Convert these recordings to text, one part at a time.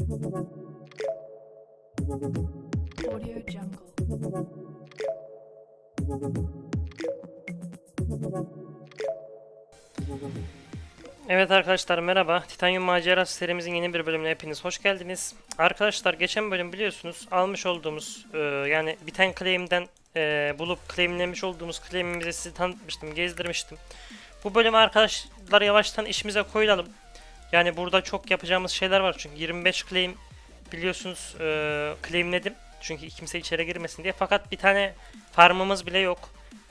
Audio Jungle. Evet arkadaşlar merhaba. Titanium Macerası serimizin yeni bir bölümüne hepiniz hoş geldiniz. Arkadaşlar geçen bölüm biliyorsunuz almış olduğumuz e, yani biten claim'den e, bulup claimlemiş olduğumuz claim'imizi size tanıtmıştım, gezdirmiştim. Bu bölüm arkadaşlar yavaştan işimize koyulalım. Yani burada çok yapacağımız şeyler var çünkü 25 claim biliyorsunuz e, claimledim. Çünkü kimse içeri girmesin diye. Fakat bir tane farmımız bile yok.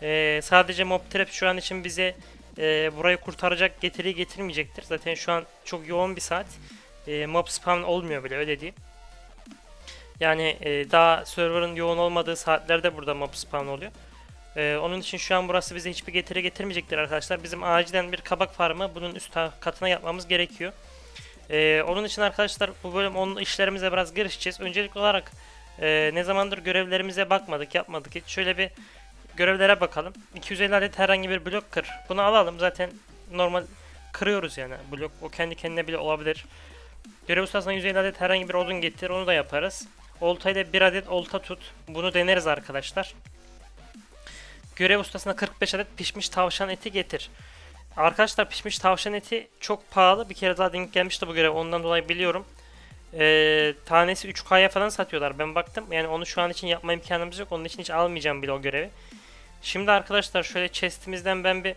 E, sadece mob trap şu an için bize e, burayı kurtaracak getiri getirmeyecektir. Zaten şu an çok yoğun bir saat. E, mob spawn olmuyor bile öyle diyeyim. Yani e, daha server'ın yoğun olmadığı saatlerde burada mob spawn oluyor. E, onun için şu an burası bize hiçbir getiri getirmeyecektir arkadaşlar. Bizim acilen bir kabak farmı bunun üst katına yapmamız gerekiyor. E, onun için arkadaşlar bu bölüm onun işlerimize biraz girişeceğiz. Öncelikli olarak e, ne zamandır görevlerimize bakmadık, yapmadık. Hiç şöyle bir görevlere bakalım. 250 adet herhangi bir blok kır. Bunu alalım zaten normal kırıyoruz yani blok. O kendi kendine bile olabilir. Görev ustasına 150 adet herhangi bir odun getir onu da yaparız. Oltayla bir adet olta tut. Bunu deneriz arkadaşlar. Görev ustasına 45 adet pişmiş tavşan eti getir. Arkadaşlar pişmiş tavşan eti çok pahalı. Bir kere daha denk gelmişti bu görev. Ondan dolayı biliyorum. Ee, tanesi 3K'ya falan satıyorlar. Ben baktım. Yani onu şu an için yapma imkanımız yok. Onun için hiç almayacağım bile o görevi. Şimdi arkadaşlar şöyle chestimizden ben bir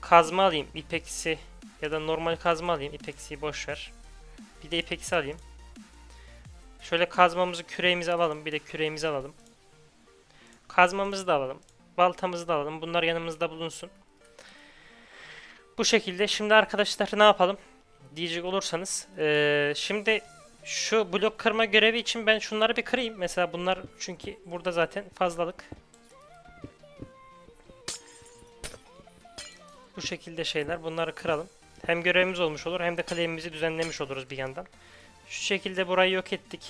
kazma alayım. İpeksi ya da normal kazma alayım. İpeksiyi boş ver. Bir de ipeksi alayım. Şöyle kazmamızı küreğimizi alalım. Bir de küreğimizi alalım. Kazmamızı da alalım. Baltamızı da alalım. Bunlar yanımızda bulunsun. Bu şekilde. Şimdi arkadaşlar ne yapalım? Diyecek olursanız. eee, şimdi şu blok kırma görevi için ben şunları bir kırayım. Mesela bunlar çünkü burada zaten fazlalık. Bu şekilde şeyler. Bunları kıralım. Hem görevimiz olmuş olur hem de claim'imizi düzenlemiş oluruz bir yandan. Şu şekilde burayı yok ettik.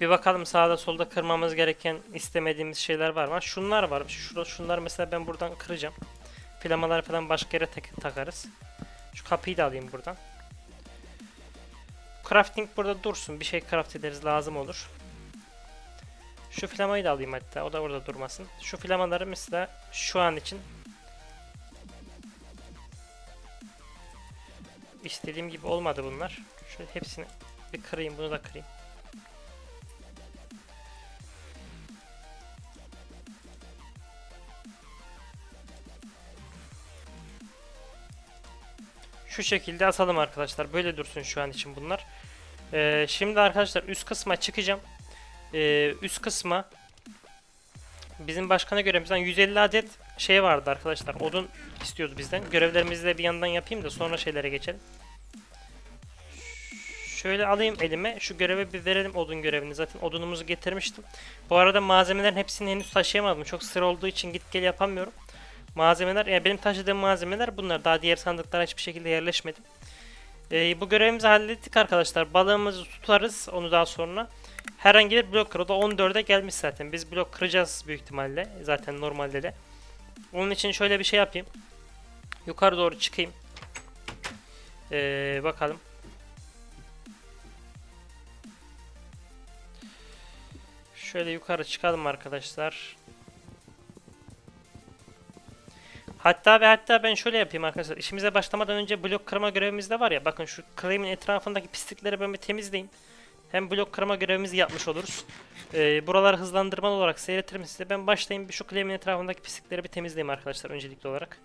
Bir bakalım sağda solda kırmamız gereken istemediğimiz şeyler var mı? Şunlar var. Şu, şunlar mesela ben buradan kıracağım. Flamalar falan başka yere tak- takarız. Şu kapıyı da alayım buradan. Crafting burada dursun. Bir şey craft ederiz lazım olur. Şu flamayı da alayım hatta. O da orada durmasın. Şu flamaları mesela şu an için istediğim gibi olmadı bunlar. Şöyle hepsini bir kırayım. Bunu da kırayım. Şu şekilde asalım arkadaşlar. Böyle dursun şu an için bunlar. Ee, şimdi arkadaşlar üst kısma çıkacağım. Ee, üst kısma bizim başkana görevimizden 150 adet şey vardı arkadaşlar. Odun istiyordu bizden. Görevlerimizi de bir yandan yapayım da sonra şeylere geçelim. Şöyle alayım elime. Şu göreve bir verelim odun görevini. Zaten odunumuzu getirmiştim. Bu arada malzemelerin hepsini henüz taşıyamadım. Çok sır olduğu için git gel yapamıyorum. Malzemeler, yani benim taşıdığım malzemeler bunlar. Daha diğer sandıklara hiçbir şekilde yerleşmedim. Ee, bu görevimizi hallettik arkadaşlar. Balığımızı tutarız onu daha sonra. Herhangi bir blok kır. O da 14'e gelmiş zaten. Biz blok kıracağız büyük ihtimalle. Zaten normalde de. Onun için şöyle bir şey yapayım. Yukarı doğru çıkayım. Ee, bakalım. Şöyle yukarı çıkalım arkadaşlar. Hatta ve hatta ben şöyle yapayım arkadaşlar. İşimize başlamadan önce blok kırma görevimiz de var ya. Bakın şu claim'in etrafındaki pislikleri ben bir temizleyeyim. Hem blok kırma görevimizi yapmış oluruz. Ee, buraları hızlandırmalı olarak seyretirim size. Ben başlayayım bir şu claim'in etrafındaki pislikleri bir temizleyeyim arkadaşlar öncelikli olarak.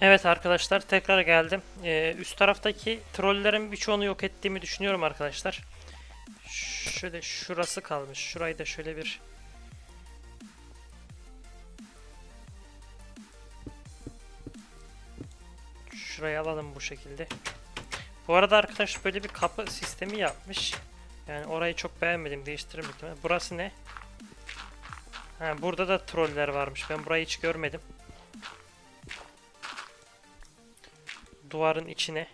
Evet arkadaşlar tekrar geldim. Ee, üst taraftaki trollerin birçoğunu yok ettiğimi düşünüyorum arkadaşlar. Şöyle şurası kalmış. Şurayı da şöyle bir Şurayı alalım bu şekilde. Bu arada arkadaş böyle bir kapı sistemi yapmış. Yani orayı çok beğenmedim. Değiştiririm. Burası ne? Ha, burada da troller varmış. Ben burayı hiç görmedim. Duvarın içine.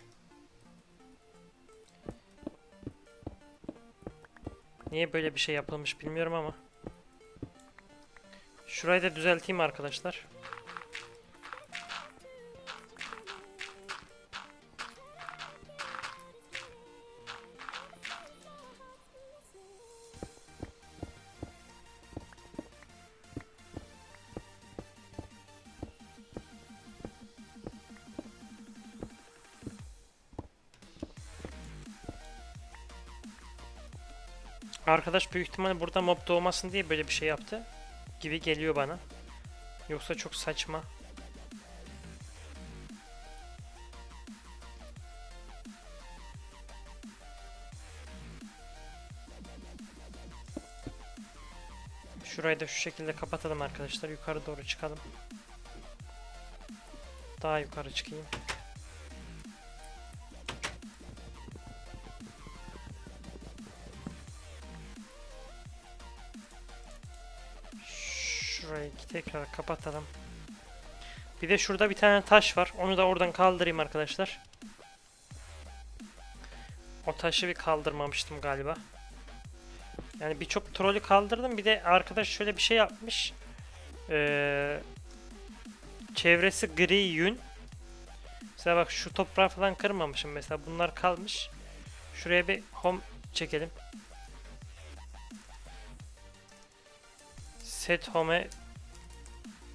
Niye böyle bir şey yapılmış bilmiyorum ama. Şurayı da düzelteyim arkadaşlar. Arkadaş büyük ihtimalle burada mob doğmasın diye böyle bir şey yaptı gibi geliyor bana. Yoksa çok saçma. Şurayı da şu şekilde kapatalım arkadaşlar. Yukarı doğru çıkalım. Daha yukarı çıkayım. Şurayı tekrar kapatalım. Bir de şurada bir tane taş var. Onu da oradan kaldırayım arkadaşlar. O taşı bir kaldırmamıştım galiba. Yani birçok trolü kaldırdım. Bir de arkadaş şöyle bir şey yapmış. Ee, çevresi gri yün. Mesela bak şu toprağı falan kırmamışım mesela. Bunlar kalmış. Şuraya bir home çekelim. Set home'e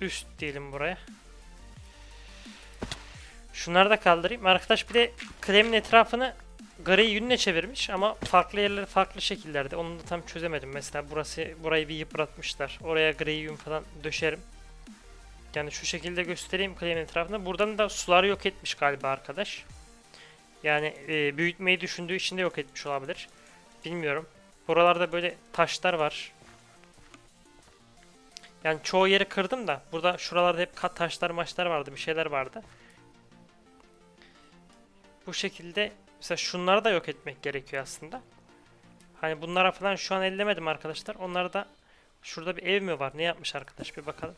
üst diyelim buraya. Şunları da kaldırayım. Arkadaş bir de klemin etrafını gri yünle çevirmiş ama farklı yerler farklı şekillerde. Onu da tam çözemedim. Mesela burası burayı bir yıpratmışlar. Oraya gri yün falan döşerim. Yani şu şekilde göstereyim klemin etrafında. Buradan da suları yok etmiş galiba arkadaş. Yani e, büyütmeyi düşündüğü için de yok etmiş olabilir. Bilmiyorum. Buralarda böyle taşlar var. Yani çoğu yeri kırdım da burada şuralarda hep kat taşlar maçlar vardı bir şeyler vardı. Bu şekilde mesela şunları da yok etmek gerekiyor aslında. Hani bunlara falan şu an ellemedim arkadaşlar. Onları da şurada bir ev mi var? Ne yapmış arkadaş bir bakalım.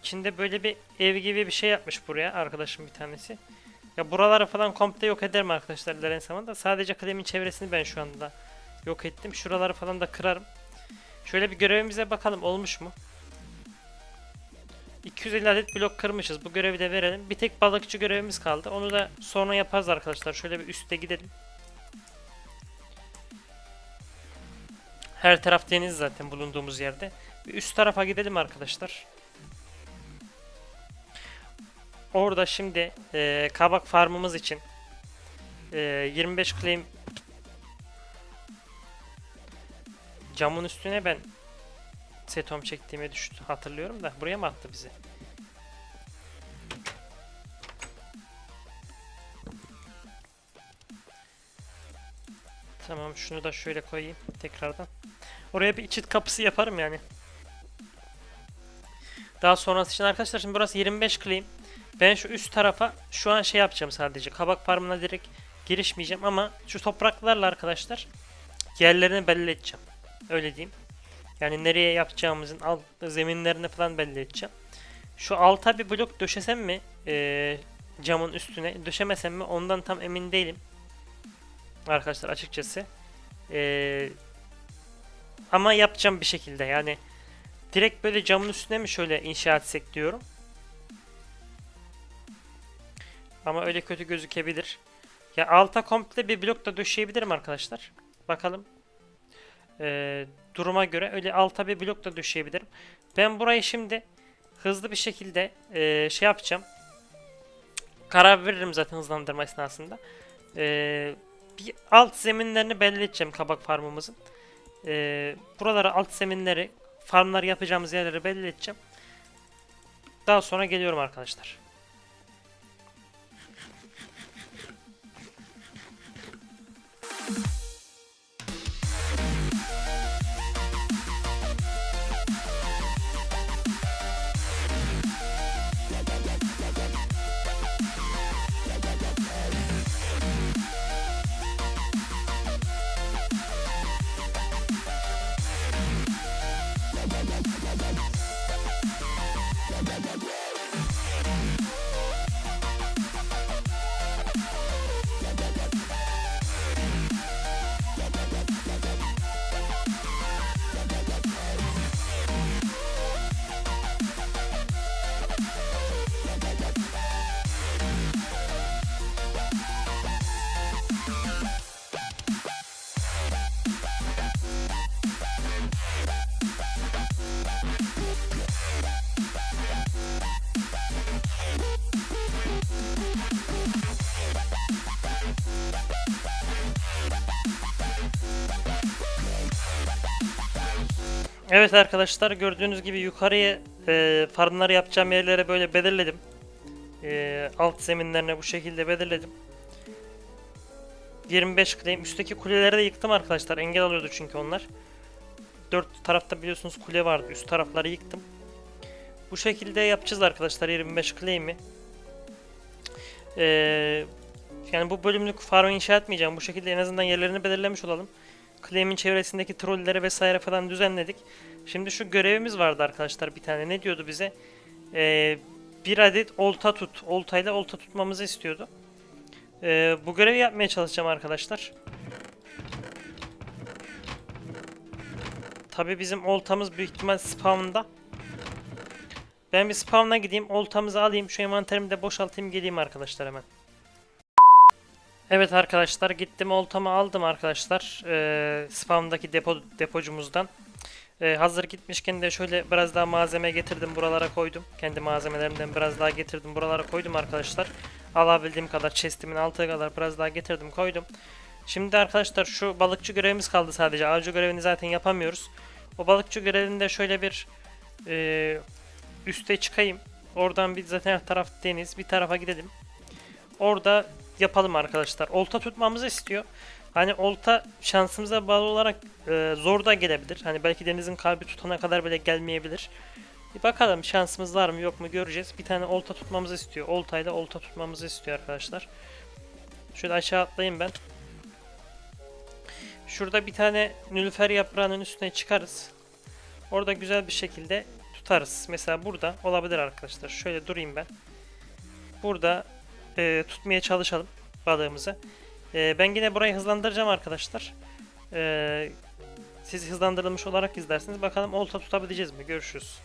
İçinde böyle bir ev gibi bir şey yapmış buraya arkadaşım bir tanesi. Ya buraları falan komple yok ederim arkadaşlar ilerleyen zamanda. Sadece kalemin çevresini ben şu anda yok ettim. Şuraları falan da kırarım. Şöyle bir görevimize bakalım olmuş mu? 250 adet blok kırmışız. Bu görevi de verelim. Bir tek balıkçı görevimiz kaldı. Onu da sonra yaparız arkadaşlar. Şöyle bir üste gidelim. Her taraf deniz zaten bulunduğumuz yerde. Bir üst tarafa gidelim arkadaşlar. Orada şimdi e, kabak farmımız için e, 25 claim camın üstüne ben setom çektiğimi düştü hatırlıyorum da buraya mı attı bizi? Tamam şunu da şöyle koyayım tekrardan. Oraya bir içit kapısı yaparım yani. Daha sonrası için arkadaşlar şimdi burası 25 claim. Ben şu üst tarafa şu an şey yapacağım sadece. Kabak farmına direkt girişmeyeceğim ama şu topraklarla arkadaşlar yerlerini belli edeceğim. Öyle diyeyim. Yani nereye yapacağımızın alt zeminlerini falan belli edeceğim. Şu alta bir blok döşesem mi ee, camın üstüne döşemesem mi ondan tam emin değilim. Arkadaşlar açıkçası. Ee, ama yapacağım bir şekilde yani direkt böyle camın üstüne mi şöyle inşa etsek diyorum. Ama öyle kötü gözükebilir. Ya alta komple bir blok da döşeyebilirim arkadaşlar. Bakalım. Ee, duruma göre öyle alta bir blok da döşeyebilirim. Ben burayı şimdi hızlı bir şekilde e, şey yapacağım. Karar veririm zaten hızlandırma esnasında. Ee, bir alt zeminlerini belli edeceğim kabak farmımızın. Ee, buralara alt zeminleri farmlar yapacağımız yerleri belli edeceğim. Daha sonra geliyorum arkadaşlar. Evet arkadaşlar gördüğünüz gibi yukarıya e, farmları yapacağım yerlere böyle belirledim. E, alt zeminlerine bu şekilde belirledim. 25 claim. Üstteki kuleleri de yıktım arkadaşlar. Engel alıyordu çünkü onlar. Dört tarafta biliyorsunuz kule vardı. Üst tarafları yıktım. Bu şekilde yapacağız arkadaşlar 25 claim'i. E, yani bu bölümlük farm inşa etmeyeceğim. Bu şekilde en azından yerlerini belirlemiş olalım. Claim'in çevresindeki trolleri vesaire falan düzenledik. Şimdi şu görevimiz vardı arkadaşlar bir tane. Ne diyordu bize? Ee, bir adet olta tut. Oltayla olta tutmamızı istiyordu. Ee, bu görevi yapmaya çalışacağım arkadaşlar. Tabi bizim oltamız büyük ihtimal spawn'da. Ben bir spawn'a gideyim. Oltamızı alayım. Şu envanterimi de boşaltayım geleyim arkadaşlar hemen. Evet arkadaşlar gittim oltamı aldım arkadaşlar ee, spamdaki depo depocumuzdan. Ee, hazır gitmişken de şöyle biraz daha malzeme getirdim buralara koydum. Kendi malzemelerimden biraz daha getirdim buralara koydum arkadaşlar. Alabildiğim kadar chestimin altı kadar biraz daha getirdim koydum. Şimdi arkadaşlar şu balıkçı görevimiz kaldı sadece. Avcı görevini zaten yapamıyoruz. O balıkçı görevinde şöyle bir e, üste çıkayım. Oradan bir zaten taraf deniz bir tarafa gidelim. Orada yapalım arkadaşlar. Olta tutmamızı istiyor. Hani olta şansımıza bağlı olarak e, zor da gelebilir. Hani belki denizin kalbi tutana kadar bile gelmeyebilir. Bir bakalım şansımız var mı yok mu göreceğiz. Bir tane olta tutmamızı istiyor. Oltayla olta tutmamızı istiyor arkadaşlar. Şöyle aşağı atlayayım ben. Şurada bir tane nülüfer yaprağının üstüne çıkarız. Orada güzel bir şekilde tutarız. Mesela burada olabilir arkadaşlar. Şöyle durayım ben. Burada e, tutmaya çalışalım balığımızı. E, ben yine burayı hızlandıracağım arkadaşlar. E, siz hızlandırılmış olarak izlersiniz. Bakalım olta tutabileceğiz mi? Görüşürüz.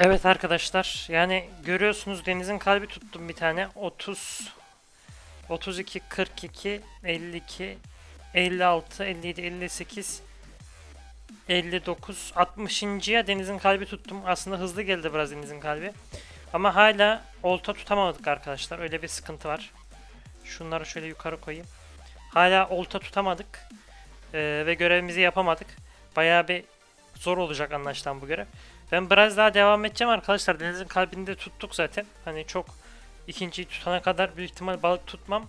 Evet arkadaşlar yani görüyorsunuz denizin kalbi tuttum bir tane 30 32, 42, 52, 56, 57, 58, 59, 60.ya denizin kalbi tuttum. Aslında hızlı geldi biraz denizin kalbi. Ama hala olta tutamadık arkadaşlar. Öyle bir sıkıntı var. Şunları şöyle yukarı koyayım. Hala olta tutamadık. Ee, ve görevimizi yapamadık. Bayağı bir zor olacak anlaşılan bu görev. Ben biraz daha devam edeceğim arkadaşlar. Denizin kalbinde tuttuk zaten. Hani çok ikinciyi tutana kadar büyük ihtimal balık tutmam.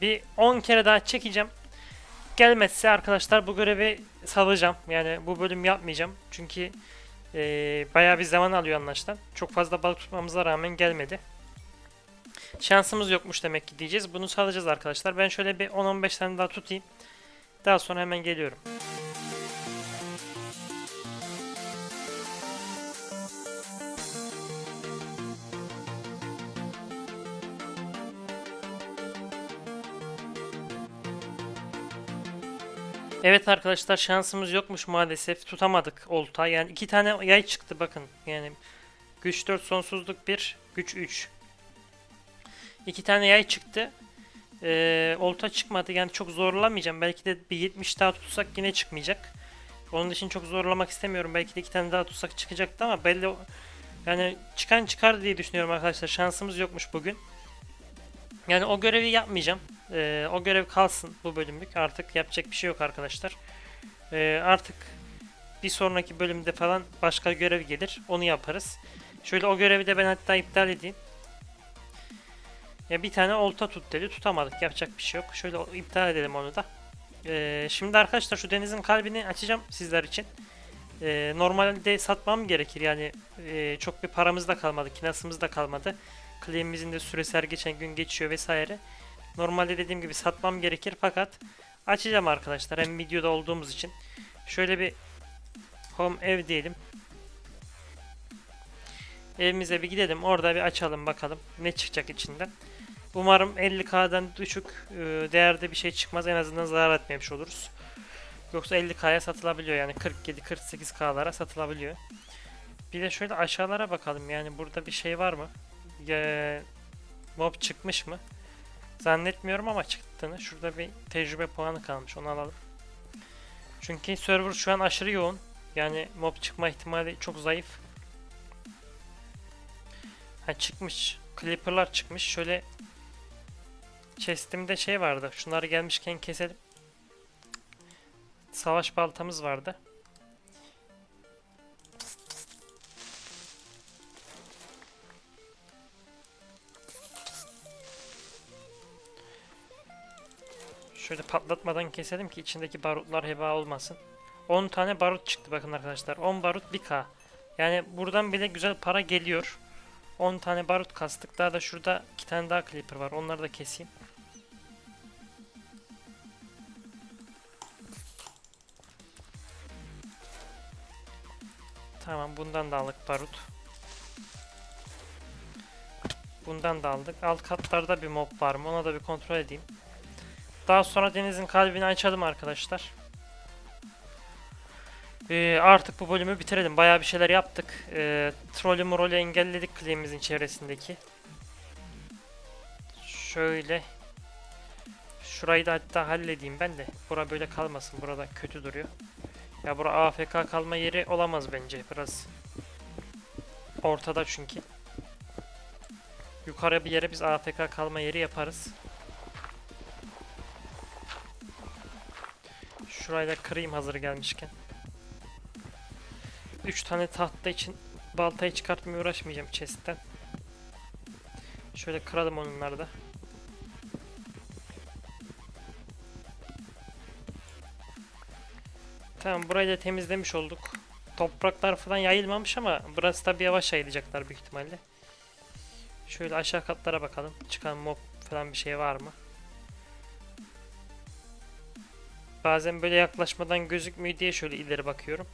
Bir 10 kere daha çekeceğim. Gelmezse arkadaşlar bu görevi salacağım. Yani bu bölüm yapmayacağım. Çünkü eee bayağı bir zaman alıyor anlaşılan. Çok fazla balık tutmamıza rağmen gelmedi. Şansımız yokmuş demek ki diyeceğiz. Bunu salacağız arkadaşlar. Ben şöyle bir 10-15 tane daha tutayım. Daha sonra hemen geliyorum. Evet arkadaşlar şansımız yokmuş maalesef. Tutamadık olta. Yani iki tane yay çıktı bakın. Yani güç 4 sonsuzluk 1, güç 3. İki tane yay çıktı. Ee, olta çıkmadı. Yani çok zorlamayacağım. Belki de bir 70 daha tutsak yine çıkmayacak. Onun için çok zorlamak istemiyorum. Belki de iki tane daha tutsak çıkacaktı ama belli yani çıkan çıkar diye düşünüyorum arkadaşlar. Şansımız yokmuş bugün. Yani o görevi yapmayacağım. Ee, o görev kalsın bu bölümlük. Artık yapacak bir şey yok arkadaşlar. Ee, artık bir sonraki bölümde falan başka görev gelir. Onu yaparız. Şöyle o görevi de ben hatta iptal edeyim. Ya bir tane olta tut dedi. Tutamadık. Yapacak bir şey yok. Şöyle iptal edelim onu da. Ee, şimdi arkadaşlar şu denizin kalbini açacağım sizler için. Ee, normalde satmam gerekir. Yani e, çok bir paramız da kalmadı. Kinasımız da kalmadı. Claim'imizin de süresi her geçen gün geçiyor vesaire. Normalde dediğim gibi satmam gerekir fakat açacağım arkadaşlar hem videoda olduğumuz için. Şöyle bir home ev diyelim. Evimize bir gidelim orada bir açalım bakalım ne çıkacak içinden. Umarım 50k'dan düşük e, değerde bir şey çıkmaz en azından zarar etmemiş oluruz. Yoksa 50k'ya satılabiliyor yani 47-48k'lara satılabiliyor. Bir de şöyle aşağılara bakalım yani burada bir şey var mı? Ya, mob çıkmış mı? Zannetmiyorum ama çıktığını. Şurada bir tecrübe puanı kalmış. Onu alalım. Çünkü server şu an aşırı yoğun. Yani mob çıkma ihtimali çok zayıf. Ha çıkmış. Clipper'lar çıkmış. Şöyle chest'imde şey vardı. Şunları gelmişken keselim. Savaş baltamız vardı. Şöyle patlatmadan keselim ki içindeki barutlar heba olmasın. 10 tane barut çıktı bakın arkadaşlar. 10 barut 1k. Yani buradan bile güzel para geliyor. 10 tane barut kastık. Daha da şurada 2 tane daha clipper var. Onları da keseyim. Tamam bundan da aldık barut. Bundan da aldık. Alt katlarda bir mob var mı? Ona da bir kontrol edeyim. Daha sonra denizin kalbini açalım arkadaşlar. Ee, artık bu bölümü bitirelim. Bayağı bir şeyler yaptık. Ee, trolü murolü engelledik claim'imizin çevresindeki. Şöyle. Şurayı da hatta halledeyim ben de. Bura böyle kalmasın. Burada kötü duruyor. Ya bura AFK kalma yeri olamaz bence. Biraz ortada çünkü. Yukarı bir yere biz AFK kalma yeri yaparız. Şurayı da kırayım hazır gelmişken. 3 tane tahta için baltayı çıkartmaya uğraşmayacağım chest'ten. Şöyle kıralım onları da. Tamam burayı da temizlemiş olduk. Topraklar falan yayılmamış ama burası tabi yavaş yayılacaklar büyük ihtimalle. Şöyle aşağı katlara bakalım. Çıkan mob falan bir şey var mı? Bazen böyle yaklaşmadan gözükmüyor diye şöyle ileri bakıyorum.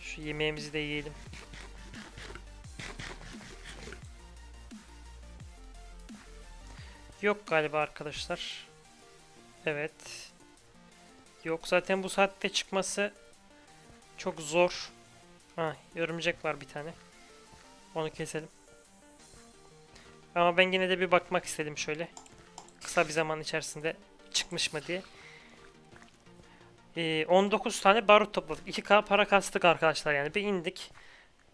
Şu yemeğimizi de yiyelim. Yok galiba arkadaşlar. Evet. Yok zaten bu saatte çıkması çok zor. Ha, örümcek var bir tane. Onu keselim. Ama ben yine de bir bakmak istedim şöyle. Kısa bir zaman içerisinde çıkmış mı diye. Ee, 19 tane barut topladık. 2K para kastık arkadaşlar yani. Bir indik.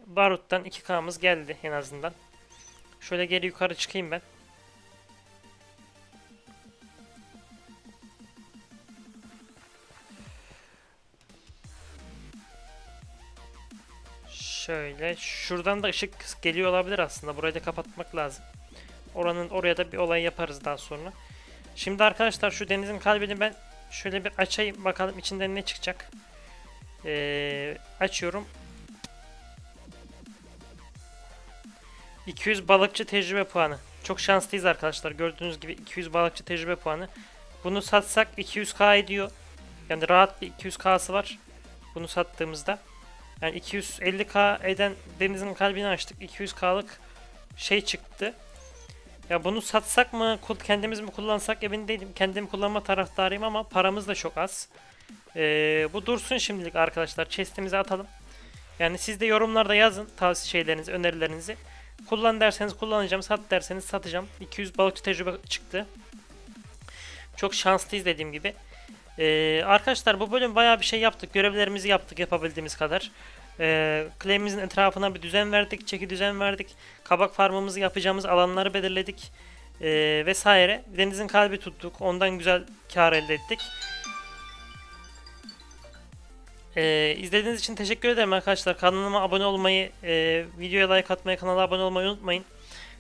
Baruttan 2K'mız geldi en azından. Şöyle geri yukarı çıkayım ben. Şöyle şuradan da ışık geliyor olabilir aslında. Burayı da kapatmak lazım. Oranın oraya da bir olay yaparız daha sonra. Şimdi arkadaşlar şu denizin kalbini ben şöyle bir açayım bakalım içinden ne çıkacak. Ee, açıyorum. 200 balıkçı tecrübe puanı. Çok şanslıyız arkadaşlar. Gördüğünüz gibi 200 balıkçı tecrübe puanı. Bunu satsak 200k ediyor. Yani rahat bir 200k'sı var. Bunu sattığımızda. Yani 250k eden denizin kalbini açtık. 200k'lık şey çıktı. Ya bunu satsak mı, kendimiz mi kullansak emin değilim. Kendim kullanma taraftarıyım ama paramız da çok az. Ee, bu dursun şimdilik arkadaşlar. Chest'imize atalım. Yani siz de yorumlarda yazın tavsiye şeylerinizi, önerilerinizi. Kullan derseniz kullanacağım, sat derseniz satacağım. 200 balıkçı tecrübe çıktı. Çok şanslıyız dediğim gibi. Ee, arkadaşlar bu bölüm bayağı bir şey yaptık. Görevlerimizi yaptık yapabildiğimiz kadar. Ee, claim'imizin etrafına bir düzen verdik, çeki düzen verdik. Kabak farmımızı yapacağımız alanları belirledik. Ee, vesaire. Denizin kalbi tuttuk. Ondan güzel kar elde ettik. Ee, izlediğiniz için teşekkür ederim arkadaşlar. Kanalıma abone olmayı, e, videoya like atmayı, kanala abone olmayı unutmayın.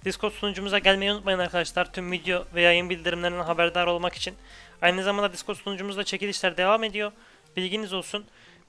Discord sunucumuza gelmeyi unutmayın arkadaşlar. Tüm video ve yayın bildirimlerinden haberdar olmak için. Aynı zamanda Discord sunucumuzda çekilişler devam ediyor. Bilginiz olsun.